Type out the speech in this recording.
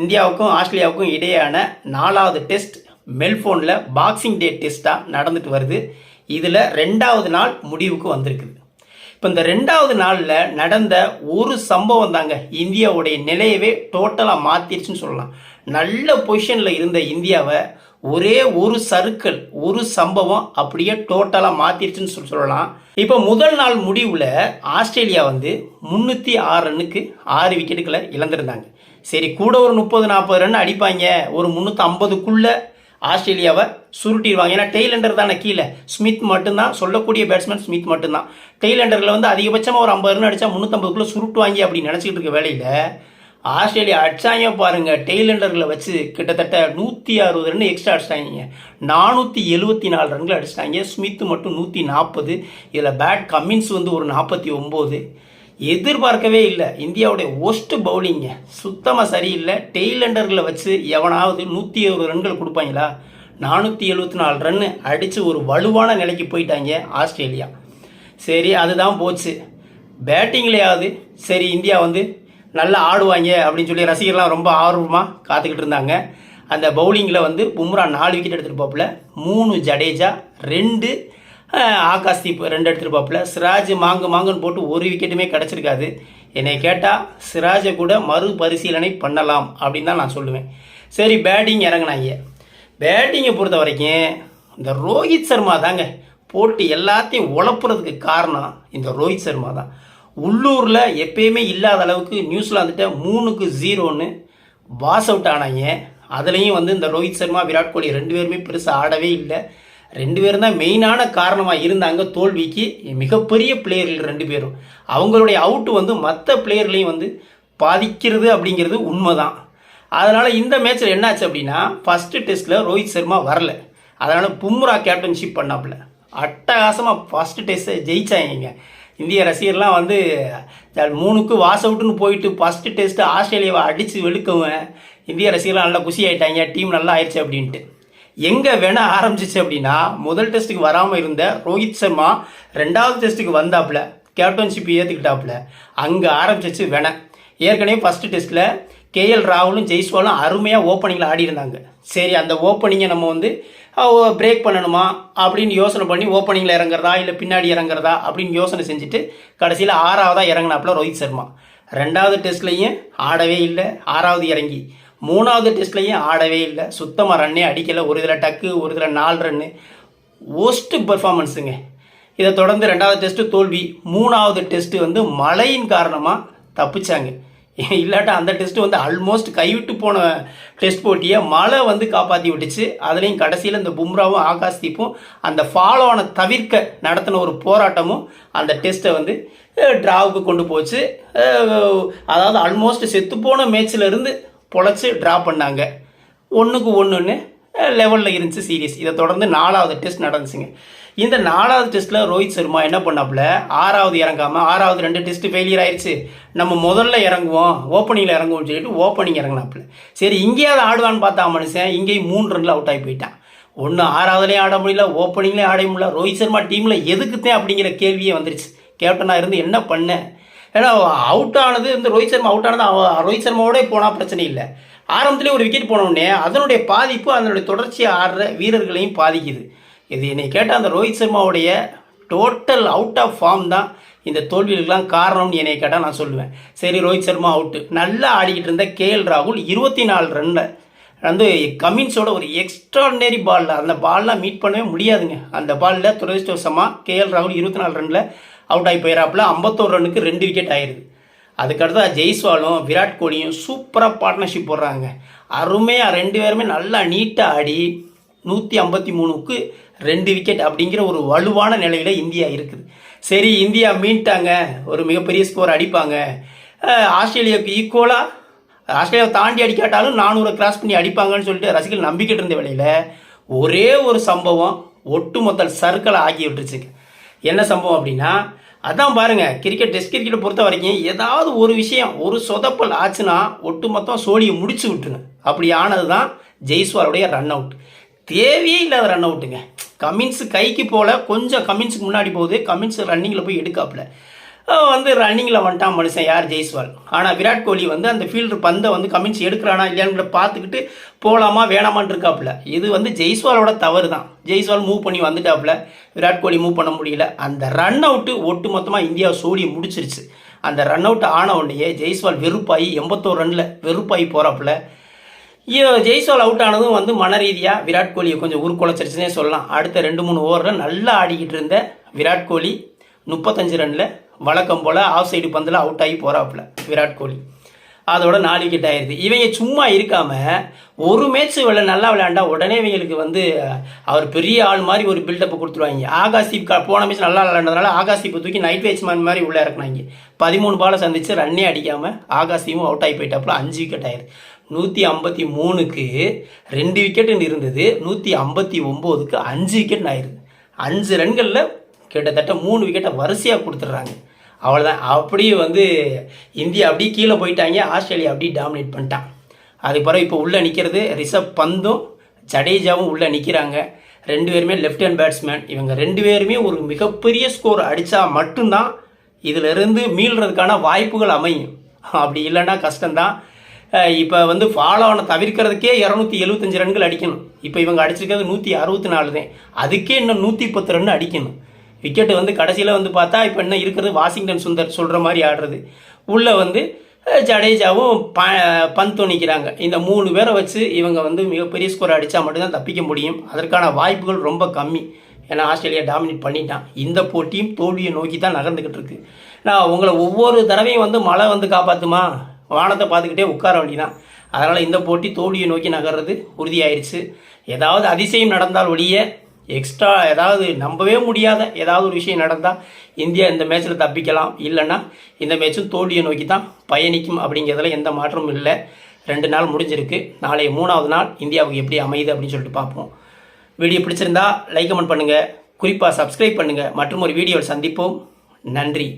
இந்தியாவுக்கும் ஆஸ்திரேலியாவுக்கும் இடையேயான நாலாவது டெஸ்ட் மெல்போனில் பாக்ஸிங் டே டெஸ்ட்டாக நடந்துட்டு வருது. இதில் ரெண்டாவது நாள் முடிவுக்கு வந்திருக்குது. இப்போ இந்த ரெண்டாவது நாளில் நடந்த ஒரு சம்பவம் தாங்க இந்தியாவுடைய நிலையவே டோட்டலாக மாற்றிடுச்சுன்னு சொல்லலாம். நல்ல பொசிஷனில் இருந்த இந்தியாவை ஒரே ஒரு சர்க்கிள் ஒரு சம்பவம் அப்படியே டோட்டலாக மாற்றிடுச்சுன்னு சொல்லி சொல்லலாம். இப்போ முதல் நாள் முடிவில் ஆஸ்திரேலியா வந்து முந்நூற்றி ஆறு ரன்னுக்கு ஆறு விக்கெட்டுகளை இழந்திருந்தாங்க. சரி கூட ஒரு முப்பது நாற்பது ரன் அடிப்பாங்க. ஒரு முந்நூற்றி ஐம்பதுக்குள்ளே ஆஸ்திரேலியாவை சுருட்டிடுவாங்க. ஏன்னா டெய்லண்டர் தானே கீழே. ஸ்மித் மட்டும்தான். சொல்லக்கூடிய பேட்ஸ்மேன் ஸ்மித் மட்டும்தான். டெய்லண்டரில் வந்து அதிகபட்சமாக ஒரு ஐம்பது ரன் அடித்தா முந்நூற்றம்பதுக்குள்ளே சுருட்டுவாங்க அப்படின்னு நினச்சிக்கிட்டு இருக்க வேலையில் ஆஸ்திரேலியா அடிச்சாங்க பாருங்கள் டெய்லண்டரில் வச்சு கிட்டத்தட்ட நூற்றி அறுபது ரன் எக்ஸ்ட்ரா அடிச்சிட்டாங்க. நானூற்றி எழுபத்தி நாலு ரன்கள் அடிச்சிட்டாங்க. ஸ்மித் மட்டும் நூற்றி நாற்பது இதில் பேட் கம்மின்ஸ் வந்து ஒரு நாற்பத்தி ஒம்பது. எதிர்பார்க்கவே இல்லை. இந்தியாவுடைய ஒஸ்ட் பவுலிங்க சுத்தமாக சரியில்லை. டெய்லண்டர்களை வச்சு எவனாவது நூற்றி இருபது ரன்கள் கொடுப்பாங்களா? நானூற்றி எழுபத்தி நாலு ரன்னு அடித்து ஒரு வலுவான நிலைக்கு போயிட்டாங்க ஆஸ்திரேலியா. சரி அதுதான் போச்சு. பேட்டிங்லேயாவது சரி இந்தியா வந்து நல்லா ஆடுவாங்க அப்படின்னு சொல்லி ரசிகர்லாம் ரொம்ப ஆர்வமாக காத்துக்கிட்டு இருந்தாங்க. அந்த பவுலிங்கில் வந்து பும்ரா நாலு விக்கெட் எடுத்துகிட்டு போப்பில் மூணு ஜடேஜா ரெண்டு ஆகாஷ் தீப் ரெண்டு எடுத்துருப்பாப்புல. சிராஜ் மாங்கு மாங்குன்னு போட்டு ஒரு விக்கெட்டுமே கிடச்சிருக்காது. என்னை கேட்டால் சிராஜை கூட மறுபரிசீலனை பண்ணலாம் அப்படின்னு தான் நான் சொல்லுவேன். சரி பேட்டிங் இறங்கினாங்க. பேட்டிங்கை பொறுத்த வரைக்கும் இந்த ரோஹித் சர்மா தாங்க போட்டு எல்லாத்தையும் உழப்புறதுக்கு காரணம் இந்த ரோஹித் சர்மா தான். உள்ளூரில் எப்பயுமே இல்லாத அளவுக்கு நியூசிலாந்துட்ட மூணுக்கு ஜீரோன்னு வாஸ் அவுட் ஆனாங்க. அதுலேயும் வந்து இந்த ரோஹித் சர்மா விராட் கோலி ரெண்டு பேருமே பெருசாக ஆடவே இல்லை. ரெண்டு பேரும் தான் மெயினான காரணமாக இருந்தாங்க தோல்விக்கு மிகப்பெரிய பிளேயர்கள் ரெண்டு பேரும். அவங்களுடைய அவுட்டு வந்து மற்ற பிளேயர்களையும் வந்து பாதிக்கிறது அப்படிங்கிறது உண்மைதான். அதனால் இந்த மேட்ச்சில் என்னாச்சு அப்படின்னா ஃபஸ்ட்டு டெஸ்ட்டில் ரோஹித் சர்மா வரல. அதனால் பும்ரா கேப்டன்ஷிப் பண்ணாப்புல. அட்டகாசமாக ஃபஸ்ட்டு டெஸ்ட்டை ஜெயிச்சாங்க இந்திய ரசிகர்லாம் வந்து மூணுக்கு வாஸ் அவுட்டுன்னு போயிட்டு ஃபஸ்ட்டு டெஸ்ட்டு ஆஸ்திரேலியாவை அடித்து வெளுக்கவன் இந்திய ரசிகர்லாம் நல்லா குஷி ஆயிட்டாங்க டீம் நல்லா ஆயிடுச்சு அப்படின்ட்டு. எங்கே வேணால் ஆரம்பிச்சிச்சு அப்படின்னா முதல் டெஸ்ட்டுக்கு வராமல் இருந்த ரோஹித் சர்மா ரெண்டாவது டெஸ்ட்டுக்கு வந்தாப்புல கேப்டன்ஷிப் ஏற்றுக்கிட்டாப்புல அங்கே ஆரம்பிச்சிச்சு வேண ஏற்கனவே ஃபஸ்ட்டு டெஸ்ட்டில் கேஎல் ராகுலும் ஜெய்ஸ்வாலும் அருமையாக ஓப்பனிங்கில் ஆடி இருந்தாங்க சரி அந்த ஓப்பனிங்கை நம்ம வந்து பிரேக் பண்ணணுமா அப்படின்னு யோசனை பண்ணி ஓப்பனிங்கில் இறங்குறதா இல்லை பின்னாடி இறங்குறதா அப்படின்னு யோசனை செஞ்சுட்டு கடைசியில் ஆறாவதாக இறங்கினாப்புல ரோஹித் சர்மா. ரெண்டாவது டெஸ்ட்லையும் ஆடவே இல்லை ஆறாவது இறங்கி. மூணாவது டெஸ்ட்லையும் ஆடவே இல்லை. சுத்தமாக ரன்னே அடிக்கலை. ஒரு இதில் டக்கு ஒரு இதில் நாலு ரன்னு ஒஸ்ட்டு பெர்ஃபார்மன்ஸுங்க இதை தொடர்ந்து ரெண்டாவது டெஸ்ட்டு தோல்வி. மூணாவது டெஸ்ட்டு வந்து மழையின் காரணமாக தப்பிச்சாங்க. இல்லாட்டா அந்த டெஸ்ட்டு வந்து ஆல்மோஸ்ட் கைவிட்டு போன டெஸ்ட் போட்டியை மழை வந்து காப்பாற்றி விட்டுச்சு. அதுலேயும் கடைசியில் இந்த பும்ராவும் ஆகாஷ் தீப்பும் அந்த ஃபாலோனை தவிர்க்க நடத்தின ஒரு போராட்டமும் அந்த டெஸ்ட்டை வந்து ட்ராவுக்கு கொண்டு போச்சு. அதாவது ஆல்மோஸ்ட் செத்துப்போன மேட்ச்ல இருந்து பொழைச்சி ட்ரா பண்ணாங்க. ஒன்றுக்கு ஒன்றுன்னு லெவலில் இருந்துச்சு சீரியஸ் இதை தொடர்ந்து நாலாவது டெஸ்ட் நடந்துச்சுங்க. இந்த நாலாவது டெஸ்ட்டில் ரோஹித் சர்மா என்ன பண்ணாப்புல? ஆறாவது இறங்காமல் ஆறாவது ரெண்டு டெஸ்ட்டு ஃபெயிலியர் ஆயிடுச்சு நம்ம முதல்ல இறங்குவோம் ஓப்பனிங்கில் இறங்குவோம்னு சொல்லிட்டு ஓப்பனிங் இறங்கினாப்புல. சரி இங்கேயாவது ஆடுவான்னு பார்த்தா மனுஷன் இங்கேயும் மூணு ரன்ல அவுட் ஆகி போயிட்டான். ஒன்று ஆறாவதுலேயும் ஆட முடியல ஓப்பனிங்லேயும் ஆட முடியல. ரோஹித் சர்மா டீமில் எதுக்குத்தேன் அப்படிங்கிற கேள்வியே வந்துருச்சு. கேப்டனாக இருந்து என்ன பண்ணேன் ஏன்னா அவுட் ஆனது இந்த ரோஹித் சர்மா அவுட் ஆனது ரோஹித் சர்மாவோட போனால் பிரச்சனை இல்லை. ஆரம்பத்திலே ஒரு விக்கெட் போனோடனே அதனுடைய பாதிப்பு அதனுடைய தொடர்ச்சியாக ஆடுற வீரர்களையும் பாதிக்குது. இது என்னை கேட்டால் அந்த ரோஹித் சர்மாவுடைய டோட்டல் அவுட் ஆஃப் ஃபார்ம் தான் இந்த தோல்விகளுக்கெல்லாம் காரணம்னு என்னை கேட்டால் நான் சொல்லுவேன். சரி ரோஹித் சர்மா அவுட்டு நல்லா ஆடிக்கிட்டு இருந்த கேஎல் ராகுல் இருபத்தி நாலு ரன்னில் வந்து கமின்ஸோட ஒரு எக்ஸ்ட்ராடினரி பாலில் அந்த பால்லாம் மீட் பண்ணவே முடியாதுங்க. அந்த பாலில் துரதிருஷ்டவசமாக கேஎல் ராகுல் இருபத்தி நாலு ரனில் அவுட் ஆகி போயிடறாப்புல ஐம்பத்தோரு ரன்னுக்கு ரெண்டு விக்கெட் ஆயிடுது அதுக்கடுத்தா ஜெய்ஸ்வாலும் விராட் கோலியும் சூப்பராக பார்ட்னர்ஷிப் போடுறாங்க. அருமையாக ரெண்டு பேருமே நல்லா நீட்டாக ஆடி நூற்றி ஐம்பத்தி மூணுக்கு ரெண்டு விக்கெட் அப்படிங்கிற ஒரு வலுவான நிலையில் இந்தியா இருக்குது. சரி இந்தியா மீண்டாங்க ஒரு மிகப்பெரிய ஸ்கோர் அடிப்பாங்க. ஆஸ்திரேலியாவுக்கு ஈக்குவலாக ஆஸ்திரேலியாவை தாண்டி அடிக்காட்டாலும் நானூறு கிராஸ் பண்ணி அடிப்பாங்கன்னு சொல்லிட்டு ரசிகர்கள் நம்பிக்கிட்டு இருந்த வேலையில் ஒரே ஒரு சம்பவம் ஒட்டுமொத்த சர்க்கிளை ஆக்கி விட்டுருச்சுங்க. என்ன சம்பவம் அப்படின்னா அதான் பாருங்க கிரிக்கெட் டெஸ்ட் கிரிக்கெட்டை பொறுத்த வரைக்கும் ஏதாவது ஒரு விஷயம் ஒரு சொதப்பல் ஆச்சுன்னா ஒட்டுமொத்தம் சோழியை முடிச்சு விட்டுருங்க. அப்படி ஆனது தான் ஜெய்ஸ்வாலுடைய ரன் அவுட் தேவையே இல்லாத ரன் அவுட்டுங்க கமின்ஸ் கைக்கு போல கொஞ்சம் கமின்ஸுக்கு முன்னாடி போகுது கமின்ஸ் ரன்னிங்கில் போய் எடுக்காப்புல. வந்து ரன்னிங்கில் வந்துட்டான் மனுஷன் யார்? ஜெய்ஸ்வால். ஆனால் விராட் கோலி வந்து அந்த ஃபீல்டர் பந்தை வந்து கமின்ஸ் எடுக்கிறானா இல்லையான்னு பார்த்துக்கிட்டு போகலாமா வேணாமான்னு இருக்காப்புல. இது வந்து ஜெய்ஸ்வாலோட தவறு தான் ஜெய்ஸ்வால் மூவ் பண்ணி வந்துட்டாப்புல. விராட் கோலி மூவ் பண்ண முடியல. அந்த ரன் அவுட்டு ஒட்டு மொத்தமாக இந்தியா சோடி முடிச்சிருச்சு. அந்த ரன் அவுட் ஆன உடனேயே ஜெய்ஸ்வால் வெறுப்பாகி எண்பத்தோரு ரனில் வெறுப்பாகி போகிறாப்புல ஜெய்ஸ்வால் அவுட் ஆனதும் வந்து மன ரீதியாக விராட் கோலியை கொஞ்சம் உருக்குலைச்சிருச்சுனே சொல்லலாம். அடுத்த ரெண்டு மூணு ஓவரில் நல்லா ஆடிக்கிட்டு இருந்த விராட் கோலி முப்பத்தஞ்சு ரனில் வழக்கம் போல் ஆஃப் சைடு பந்தில் அவுட் ஆகி போகிறாப்புல விராட் கோலி. அதோட நாலு விக்கெட் ஆயிருது. இவங்க சும்மா இருக்காம ஒரு மேட்ச் விளை நல்லா விளையாண்டா உடனே இவங்களுக்கு வந்து அவர் பெரிய ஆள் மாதிரி ஒரு பில்டப் கொடுத்துருவாங்க. ஆகாஷீப் போன மேட்ச் நல்லா விளையாண்டதுனால ஆகாஷீப்பை தூக்கி நைட் பேட்ஸ்மேன் மாதிரி உள்ளே இறக்குனாங்க. பதிமூணு பாலை சந்திச்சு ரன்னே அடிக்காம ஆகாஷீவும் அவுட் ஆகி போயிட்டாப்புல. அஞ்சு விக்கெட் ஆயிருது. நூற்றி ஐம்பத்தி மூணுக்கு ரெண்டு விக்கெட்டுன்னு இருந்தது. நூற்றி ஐம்பத்தி ஒம்போதுக்கு அஞ்சு விக்கெட்னு ஆயிருது. அஞ்சு ரன்களில் கிட்டத்தட்ட மூணு விக்கெட்டை வரிசையாக கொடுத்துட்றாங்க. அவ்வளோதான் அப்படியே வந்து இந்தியா அப்படியே கீழே போயிட்டாங்க. ஆஸ்திரேலியா அப்படியே டாமினேட் பண்ணிட்டான். அதுக்கு பிறகு இப்போ உள்ளே நிற்கிறது ரிஷப் பந்தும் ஜடேஜாவும் உள்ளே நிற்கிறாங்க ரெண்டு பேருமே லெஃப்ட் ஹேண்ட் பேட்ஸ்மேன் இவங்க ரெண்டு பேருமே ஒரு மிகப்பெரிய ஸ்கோர் அடித்தா மட்டும்தான் இதிலிருந்து மீள்றதுக்கான வாய்ப்புகள் அமையும். அப்படி இல்லைன்னா கஷ்டம்தான். இப்போ வந்து ஃபாலோவனை தவிர்க்கிறதுக்கே இரநூத்தி எழுபத்தஞ்சு ரன்கள் அடிக்கணும். இப்போ இவங்க அடிச்சிருக்கிறது நூற்றி அறுபத்தி நாலு தான் அதுக்கே இன்னும் நூற்றி பத்து ரன் அடிக்கணும். விக்கெட்டு வந்து கடைசியில் வந்து பார்த்தா இப்போ என்ன இருக்கிறது? வாஷிங்டன் சுந்தர் சொல்கிற மாதிரி ஆடுறது. உள்ளே வந்து ஜடேஜாவும் ப பந்து நிற்கிறாங்க இந்த மூணு பேரை வச்சு இவங்க வந்து மிகப்பெரிய ஸ்கோர் அடித்தா மட்டும்தான் தப்பிக்க முடியும். அதற்கான வாய்ப்புகள் ரொம்ப கம்மி. ஏன்னா ஆஸ்திரேலியா டாமினேட் பண்ணிட்டான். இந்த போட்டியும் தோல்வியை நோக்கி தான் நகர்ந்துக்கிட்டு இருக்கு. நான் உங்களை ஒவ்வொரு தடவையும் வந்து மழை வந்து காப்பாற்றுமா வானத்தை பார்த்துக்கிட்டே உட்கார வேண்டியதான் அதனால் இந்த போட்டி தோல்வியை நோக்கி நகர்றது உறுதியாயிருச்சு. ஏதாவது அதிசயம் நடந்தால் ஒழிய எக்ஸ்ட்ரா ஏதாவது நம்பவே முடியாத ஏதாவது ஒரு விஷயம் நடந்தால் இந்தியா இந்த மேட்ச்சில் தப்பிக்கலாம். இல்லைன்னா இந்த மேட்சும் தோல்வியை நோக்கி தான் பயணிக்கும் அப்படிங்கிறதுல எந்த மாற்றமும் இல்லை. ரெண்டு நாள் முடிஞ்சிருக்கு. நாளை மூணாவது நாள் இந்தியாவுக்கு எப்படி அமையுது அப்படின்னு சொல்லிட்டு பார்ப்போம். வீடியோ பிடிச்சிருந்தா லைக் கமெண்ட் பண்ணுங்கள் குறிப்பாக சப்ஸ்கிரைப் பண்ணுங்கள் மற்றும் ஒரு வீடியோவில் சந்திப்போம். நன்றி.